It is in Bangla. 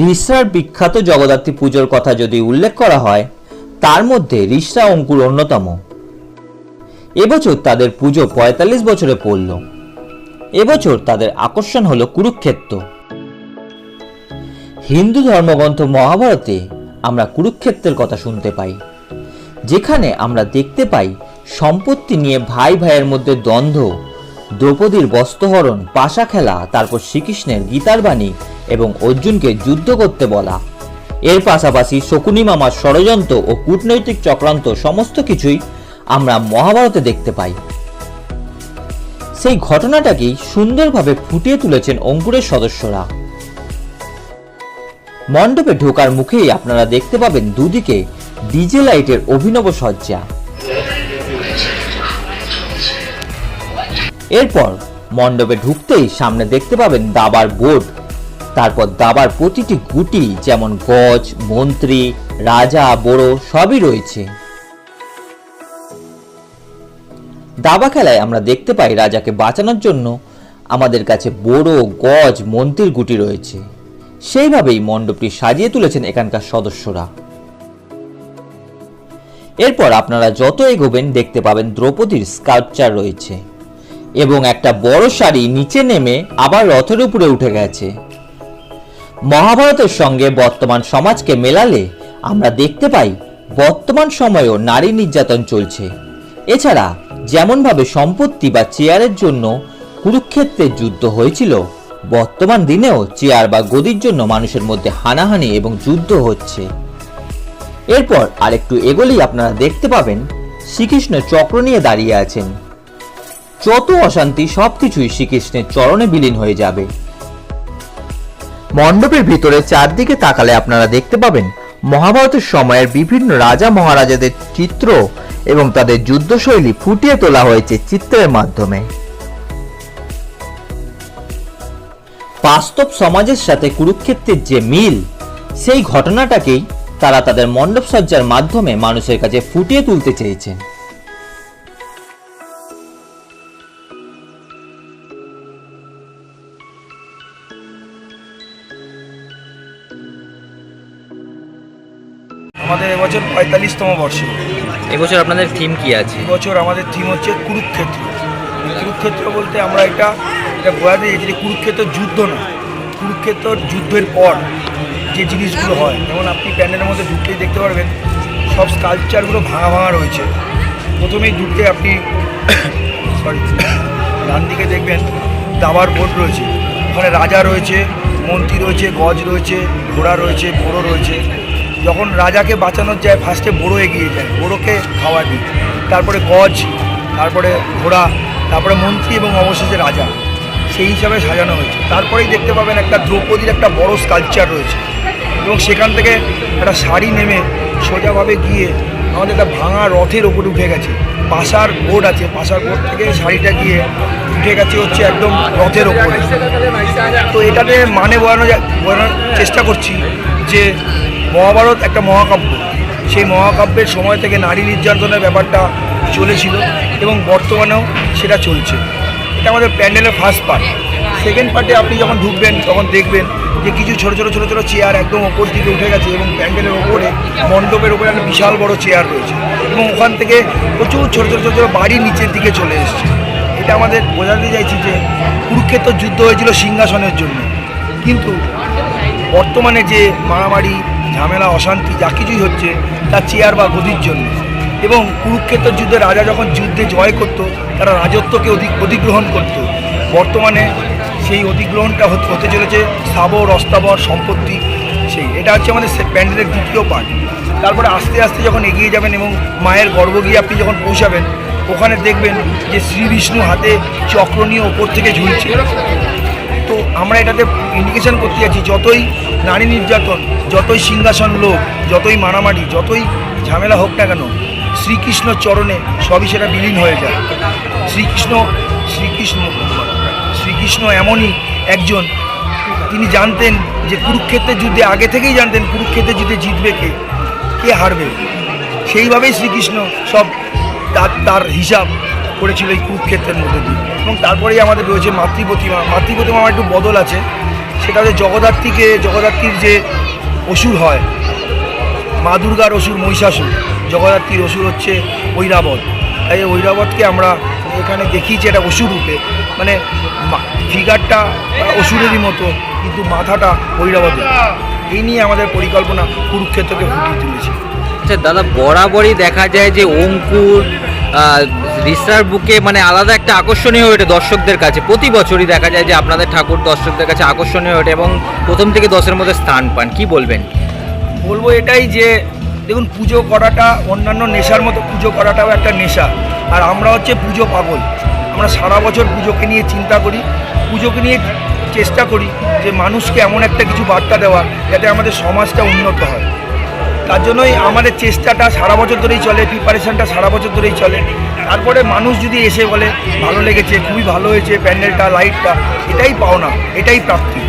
রিসরার বিখ্যাত জগদ্ধাত্রী পুজোর কথা যদি উল্লেখ করা হয়, তার মধ্যে রিসরা অঙ্কুর অন্যতম। এবছর তাদের পুজো পঁয়তাল্লিশ বছরে পড়ল। এবছর তাদের আকর্ষণ হলো কুরুক্ষেত্র। হিন্দু ধর্মগ্রন্থ মহাভারতে আমরা কুরুক্ষেত্রের কথা শুনতে পাই, যেখানে আমরা দেখতে পাই সম্পত্তি নিয়ে ভাই ভাইয়ের মধ্যে দ্বন্দ্ব, দ্রৌপদীর বস্ত্রহরণ, পাশা খেলা, তারপর শ্রীকৃষ্ণের গীতার বাণী এবং অর্জুনকে যুদ্ধ করতে বলা। এর পাশাপাশি শকুনি মামার ষড়যন্ত্র ও কূটনৈতিক চক্রান্ত সমস্ত কিছুই আমরা মহাভারতে দেখতে পাই। সেই ঘটনাটাকেই সুন্দরভাবে ফুটিয়ে তুলেছেন অঙ্কুরের সদস্যরা। মণ্ডপে ঢোকার মুখেই আপনারা দেখতে পাবেন দুদিকে ডিজে লাইটের অভিনব সজ্জা। এরপর মণ্ডপে ঢুকতেই সামনে দেখতে পাবেন দাবার বোর্ড তারপর দাবার প্রতিটি গুটি, যেমন গজ, মন্ত্রী, রাজা, বড়, সবই রয়েছে। দাবা খেলায় আমরা দেখতে পাই রাজাকে বাঁচানোর জন্য আমাদের কাছে বড়, গজ, মন্ত্রীর গুটি রয়েছে। সেইভাবেই মণ্ডপটি সাজিয়ে তুলেছেন এখানকার সদস্যরা। এরপর আপনারা যত এগোবেন, দেখতে পাবেন দ্রৌপদীর স্কাল্পচার রয়েছে। এবং একটা বড় শাড়ি নিচে নেমে আবার রথের উপরে উঠে গেছে। মহাভারতের সঙ্গে বর্তমান সমাজকে মেলালে আমরা দেখতে পাই বর্তমান সময়েও নারী নির্যাতন চলছে। এছাড়া যেমনভাবে সম্পত্তি বা চেয়ারের জন্য কুরুক্ষেত্রের যুদ্ধ হয়েছিল, বর্তমান দিনেও চেয়ার বা গদির জন্য মানুষের মধ্যে হানাহানি এবং যুদ্ধ হচ্ছে। এরপর আরেকটু এগোলেই আপনারা দেখতে পাবেন শ্রীকৃষ্ণ চক্র নিয়ে দাঁড়িয়ে আছেন। যত অশান্তি সবকিছুই শ্রীকৃষ্ণের চরণে বিলীন হয়ে যাবে। মণ্ডপের ভিতরে চারদিকে তাকালে আপনারা দেখতে পাবেন মহাভারতের সময়ের বিভিন্ন রাজা মহারাজাদের চিত্র এবং তাদের যুদ্ধশৈলী ফুটিয়ে তোলা হয়েছে চিত্রের মাধ্যমে। বাস্তব সমাজের সাথে কুরুক্ষেত্রের যে মিল, সেই ঘটনাটাকেই তারা তাদের মণ্ডপ সজ্জার মাধ্যমে মানুষের কাছে ফুটিয়ে তুলতে চেয়েছেন। আমাদের এবছর পঁয়তাল্লিশতম বর্ষ। এবছর আপনাদের থিম কি আছে? এবছর আমাদের থিম হচ্ছে কুরুক্ষেত্র। কুরুক্ষেত্র বলতে আমরা এটা এটা বোঝাতে চাইছি যে কুরুক্ষেত্র যুদ্ধ না। কুরুক্ষেত্র যুদ্ধের পর যে জিনিসগুলো হয় যেমন আপনি প্যান্ডেলের মধ্যে ঢুকতেই দেখতে পারবেন সব স্কাল্পচারগুলো ভাঙা ভাঙা রয়েছে। প্রথমেই ঢুকতে আপনি সরি ডান দিকে দেখবেন দাবার বোর্ড রয়েছে। ওখানে রাজা রয়েছে মন্ত্রী রয়েছে গজ রয়েছে ঘোড়া রয়েছে বড়ো রয়েছে। যখন রাজাকে বাঁচানোর যায় ফার্স্টে বড়ো এগিয়ে যায়। বড়োকে খাওয়া দিই। তারপরে গজ, তারপরে ঘোড়া, তারপরে মন্ত্রী এবং অবশেষে রাজা। সেই হিসাবে সাজানো হয়েছে। তারপরেই দেখতে পাবেন একটা দ্রৌপদীর একটা বড় স্কালচার রয়েছে। এবং সেখান থেকে একটা শাড়ি নেমে সোজাভাবে গিয়ে আমাদের একটা ভাঙা রথের ওপরে উঠে গেছে। পাশার বোর্ড আছে। পাশার বোর্ড থেকে শাড়িটা গিয়ে উঠে গেছে হচ্ছে একদম রথের ওপরে। তো এটাতে মানে বোঝানো বোঝানোর চেষ্টা করছি যে মহাভারত একটা মহাকাব্য। সেই মহাকাব্যের সময় থেকে নারী নির্যাতনের ব্যাপারটা চলেছিল এবং বর্তমানেও সেটা চলছে। এটা আমাদের প্যান্ডেলের ফার্স্ট পার্ট সেকেন্ড পার্টে আপনি যখন ঢুকবেন, তখন দেখবেন যে কিছু ছোটো ছোটো ছোটো ছোটো চেয়ার একদম ওপর দিকে উঠে গেছে এবং প্যান্ডেলের ওপরে মণ্ডপের ওপরে একটা বিশাল বড় চেয়ার রয়েছে এবং ওখান থেকে প্রচুর ছোটো ছোটো ছোটো ছোটো বাড়ি নিচের দিকে চলে এসছে। এটা আমাদের বোঝাতে চাইছি যে কুরুক্ষেত্র যুদ্ধ হয়েছিল সিংহাসনের জন্য। কিন্তু বর্তমানে যে মারামারি ঝামেলা, অশান্তি, যা কিছুই হচ্ছে তা চেয়ার বা গদির জন্য। এবং কুরুক্ষেত্র যুদ্ধে রাজা যখন যুদ্ধে জয় করত, তারা রাজত্বকে অধিক অধিগ্রহণ করত। বর্তমানে সেই অধিগ্রহণটা হতে চলেছে স্থাবর অস্থাবর সম্পত্তি, সেই। এটা হচ্ছে আমাদের প্যান্ডেলের দ্বিতীয় পার্ট তারপরে আস্তে আস্তে যখন এগিয়ে যাবেন এবং মায়ের গর্ভ গিয়ে আপনি যখন পৌঁছাবেন, ওখানে দেখবেন যে শ্রী বিষ্ণু হাতে চক্র নিয়ে ওপর থেকে ঝুলছে। আমরা এটাতে ইন্ডিকেশন করতে যাচ্ছি, যতই নারী নির্যাতন, যতই সিংহাসন লোক যতই মারামারি, যতই ঝামেলা হোক না কেন, শ্রীকৃষ্ণ চরণে সবই সেটা বিলীন হয়ে যায়। শ্রীকৃষ্ণ শ্রীকৃষ্ণ শ্রীকৃষ্ণ এমনই একজন, তিনি জানতেন যে কুরুক্ষেত্রের যুদ্ধে, আগে থেকেই জানতেন কুরুক্ষেত্রের যুদ্ধে জিতবে কে কে হারবে। সেইভাবেই শ্রীকৃষ্ণ সব তার তার হিসাব করেছিল এই কুরুক্ষেত্রের মধ্যে দিয়ে। এবং তারপরেই আমাদের রয়েছে মাতৃপ্রতিমা মাতৃপ্রতিমা আমার একটু বদল আছে। সেটা হচ্ছে জগদ্ধাত্রীকে, জগদ্ধাত্রীর যে অসুর হয়, মা দুর্গার অসুর মহিষাসুর, জগদ্ধাত্রীর অসুর হচ্ছে ঐরাবত। তাই ঐরাবতকে আমরা এখানে দেখিয়েছি একটা অসুর রূপে। মানে ফিগারটা অসুরেরই মতো, কিন্তু মাথাটা ঐরাবতের। এই নিয়ে আমাদের পরিকল্পনা কুরুক্ষেত্রকে ফুটিয়ে তুলেছে। আচ্ছা দাদা, বরাবরই দেখা যায় যে অঙ্কুর রিসার বুকে মানে আলাদা একটা আকর্ষণীয় হয়ে ওঠে দর্শকদের কাছে। প্রতি বছরই দেখা যায় যে আপনাদের ঠাকুর দর্শকদের কাছে আকর্ষণীয় ওঠে এবং প্রথম থেকে দশের মধ্যে স্থান পান। কি বলবেন? বলব এটাই যে, দেখুন, পুজো করাটা অন্যান্য নেশার মতো, পুজো করাটাও একটা নেশা। আর আমরা হচ্ছে পুজো পাগল। আমরা সারা বছর পুজোকে নিয়ে চিন্তা করি, পুজোকে নিয়ে চেষ্টা করি যে মানুষকে এমন একটা কিছু বার্তা দেওয়া যাতে আমাদের সমাজটা উন্নত হয়। তার জন্যই আমাদের চেষ্টাটা সারা বছর ধরেই চলে প্রিপারেশানটা সারা বছর ধরেই চলে। তারপরে মানুষ যদি এসে বলে, ভালো লেগেছে, খুবই ভালো হয়েছে, প্যান্ডেলটা লাইটটা এটাই পাওনা, এটাই প্রাপ্তি।